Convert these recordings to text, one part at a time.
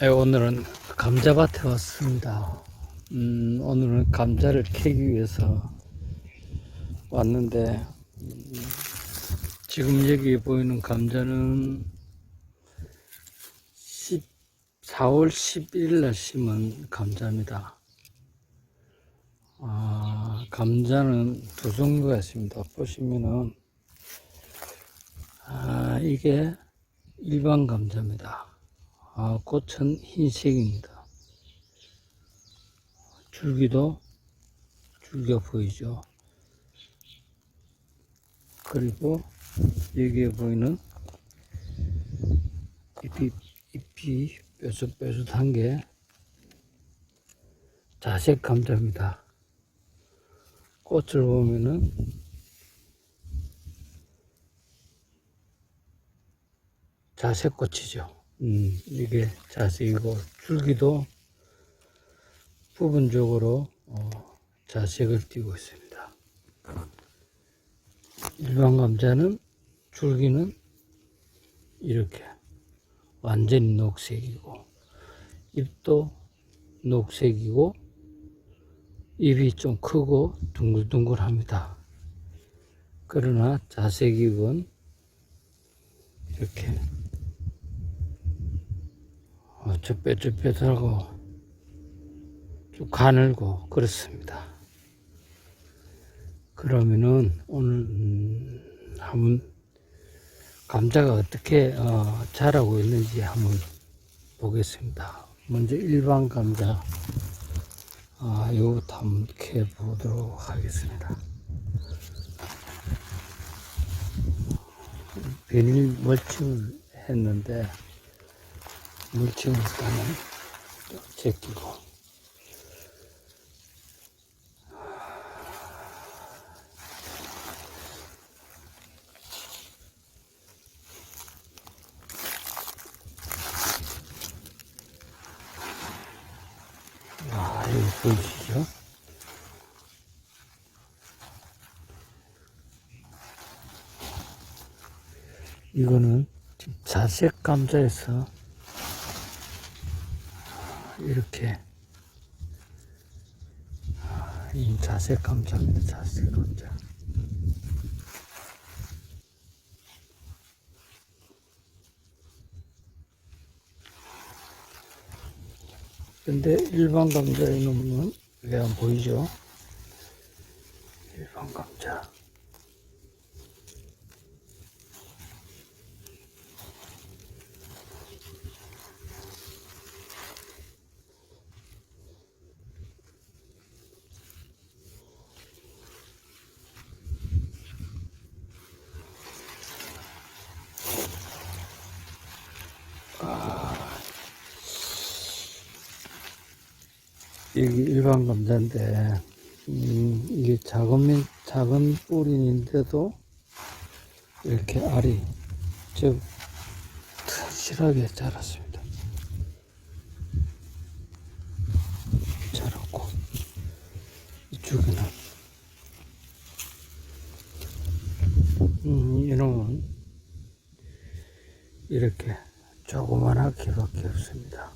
네, 오늘은 감자밭에 왔습니다. 음, 오늘은 감자를 캐기 위해서 왔는데, 음, 지금 여기 보이는 감자는 10, 4월 11일 날 심은 감자입니다. 아, 감자는 두 종류가 있습니다. 보시면은, 아, 이게 일반 감자입니다. 아, 꽃은 흰색입니다. 줄기도 줄기가 보이죠. 그리고 여기에 보이는 잎이, 잎이 뾰족뾰족한 게 자색 감자입니다. 꽃을 보면은 자색 꽃이죠. 음, 이게 자색이고 줄기도 부분적으로 어, 자색을 띠고 있습니다. 일반 감자는 줄기는 이렇게 완전히 녹색이고 잎도 녹색이고 잎이 좀 크고 둥글둥글합니다. 그러나 자색잎은 이렇게 어, 쭈뼛쭈뼛하고 좀 가늘고 그렇습니다. 그러면은 오늘 음, 한번 감자가 어떻게 어, 자라고 있는지 한번 보겠습니다. 먼저 일반 감자 아, 이거부터 한번 캐 보도록 하겠습니다. 비닐 멀칭을 했는데 물층을 일단은 제끼고 아, 보이시죠? 이거는 자색 감자에서 이렇게 아, 이 자색 감자입니다. 자색 감자. 근데 일반 감자에 놓으면 왜안 보이죠? 일반 감자. 여기 일반 감자인데, 음, 이게 작은, 면- 작은 뿌리인데도 이렇게 알이 좀 튼실하게 자랐습니다. 자랐고, 이쪽에는, 음, 이놈은 이렇게 조그만하게 밖에 없습니다.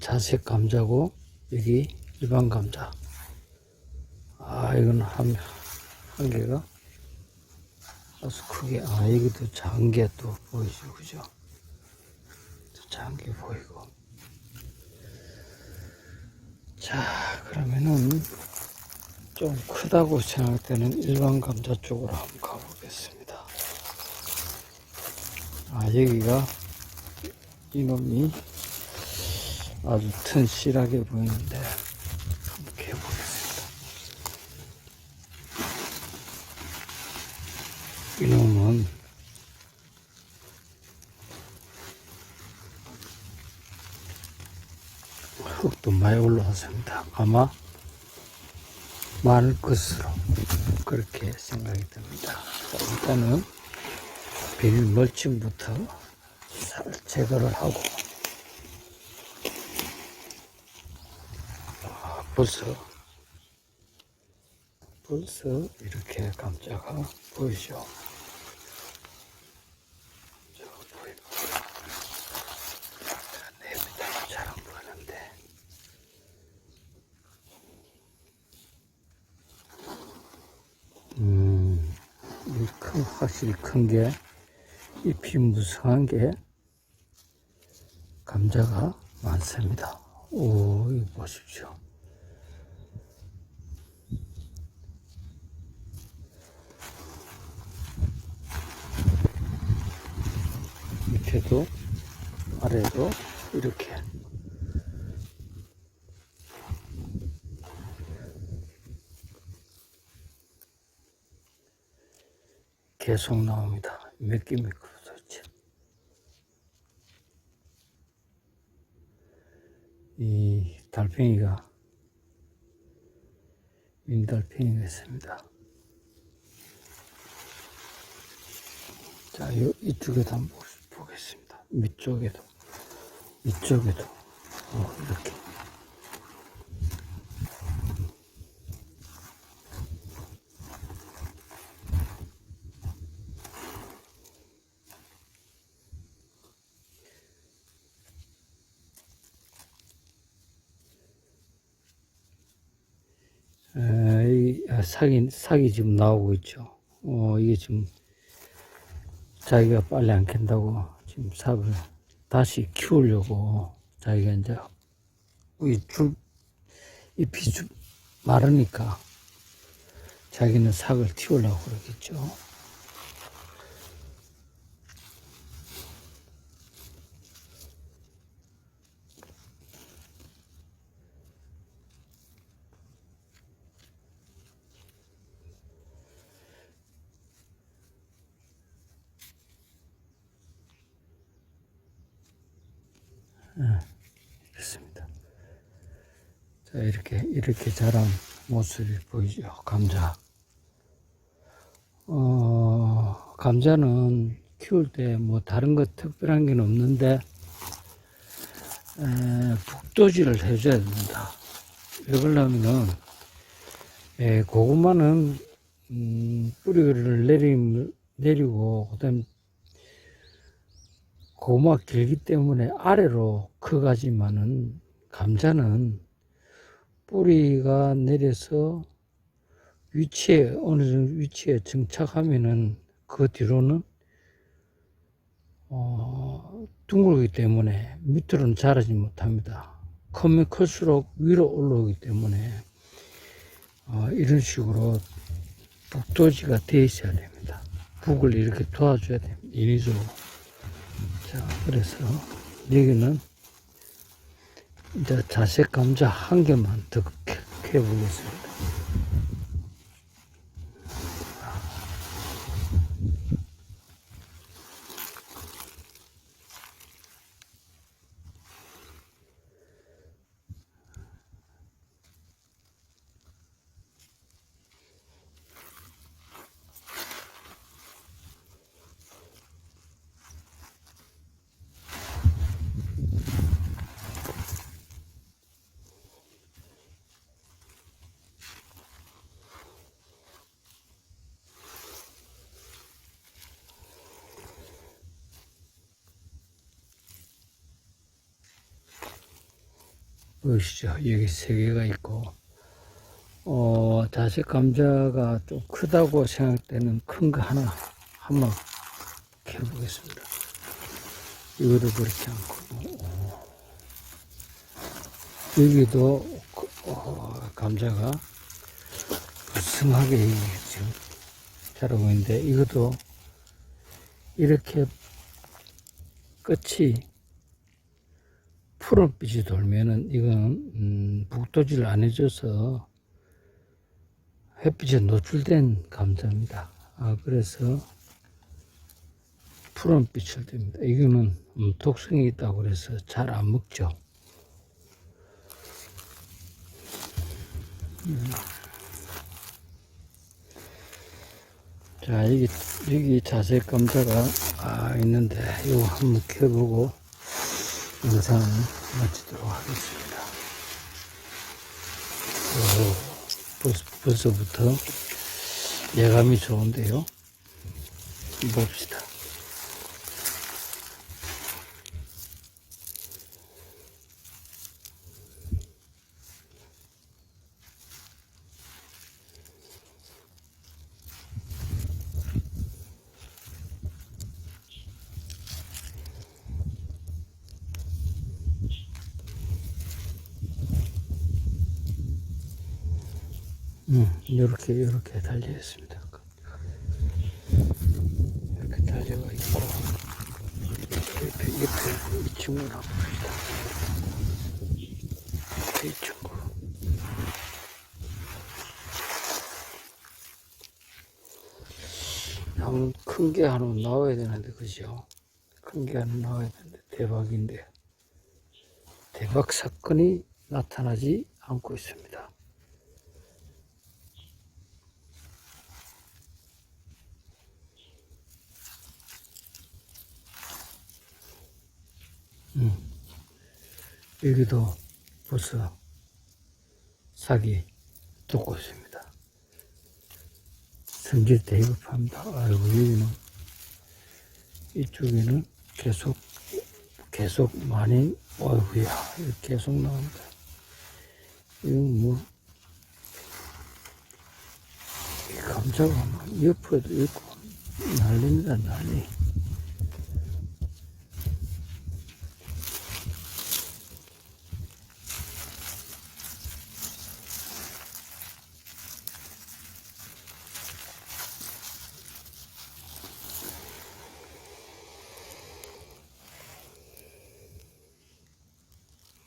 자색 감자고 여기 일반 감자. 아 이건 한, 한 개가 아주 크게 아 여기도 게또 보이죠 그죠? 게 보이고 자 그러면은 좀 크다고 생각되는 일반 감자 쪽으로 한번 가보겠습니다. 아 여기가 이놈이 아주 튼실하게 보이는데 한번 해보겠습니다. 이놈은 흙도 많이 올라왔습니다. 아마 많을 것으로 그렇게 생각이 듭니다. 자, 일단은 비닐 멀칭부터 잘 제거를 하고 벌써 벌써 이렇게 감자가 보이죠. 음, 이 큰, 확실히 큰 게, 잎이 무성한 게, 감자가 많습니다. 오, 이거 보십시오. 밑에도, 아래도, 이렇게. 계속 나옵니다. 몇 개입니까 도대체? 이 달팽이가 민달팽이가 있습니다. 자, 요, 이쪽에도 한번 보- 보겠습니다. 밑쪽에도, 이쪽에도, 어, 이렇게. 아, 사기, 사기 지금 나오고 있죠. 어, 이게 지금 자기가 빨리 안 캔다고 지금 삽을 다시 키우려고 자기가 이제 이 줄, 잎이 줄 마르니까 자기는 삭을 틔우려고 그러겠죠. 됐습니다. 자, 이렇게, 이렇게 자란 모습이 보이죠. 감자. 어, 감자는 키울 때 뭐 다른 것 특별한 게 없는데, 에, 북도지를 해줘야 됩니다. 왜 그러냐면은, 에, 고구마는, 음, 뿌리를 내리, 내리고, 그 다음 고구마 길기 때문에 아래로 커가지만은 감자는 뿌리가 내려서 위치에 어느 정도 위치에 정착하면은 그 뒤로는 어, 둥글기 때문에 밑으로는 자라지 못합니다. 크면 클수록 위로 올라오기 때문에 어, 이런 식으로 북도지가 돼 있어야 됩니다. 북을 이렇게 도와줘야 됩니다. 인위적으로. 자, 그래서 여기는 이제 자색 감자 한 개만 더 캐- 캐보겠습니다. 보이시죠? 여기 세 개가 있고, 어, 자색 감자가 좀 크다고 생각되는 큰 거 하나, 한번 캐보겠습니다. 이거도 그렇지 않고, 어. 여기도, 그, 어, 감자가 무성하게 지금 자라고 있는데, 이것도 이렇게 끝이 푸른빛이 돌면은 이건 음, 북도지를 안 해줘서 햇빛에 노출된 감자입니다. 아 그래서 푸른빛을 띱니다. 이거는 음, 독성이 있다고 그래서 잘 안 먹죠. 음. 자 여기 여기 자색 감자가 아 있는데 이거 한번 켜보고 영상을 마치도록 하겠습니다. 오, 벌써, 벌써부터 예감이 좋은데요. 봅시다. 음, 이렇게 이렇게 달려 있습니다. 이렇게 달려가 있고 옆에 옆에 이 한번 봅시다. 옆에 이 친구. 한번 큰게 하나 나와야 되는데 그죠? 큰 게 하나 나와야 되는데 대박인데 대박 사건이 나타나지 않고 있습니다. 여기도 벌써 사기 돋고 있습니다. 성질 대급합니다. 아이고, 여기는, 이쪽에는 계속, 계속 많이, 이거 계속 나온다. 이건 뭐, 이 감자가 막 옆에도 있고, 난립니다, 난리.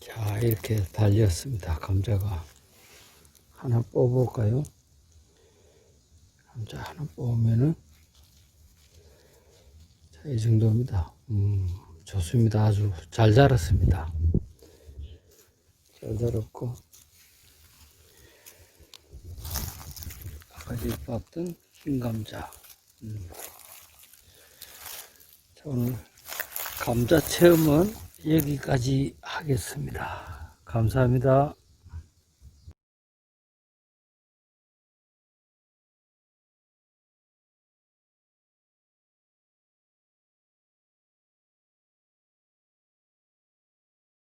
자, 이렇게 달렸습니다. 감자가. 하나 뽑아볼까요? 감자 하나 뽑으면은, 자, 이 정도입니다. 음, 좋습니다. 아주 잘 자랐습니다. 잘 자랐고, 아까 봤던 흰 감자. 음. 자, 오늘 감자 체험은 여기까지 하겠습니다. 감사합니다.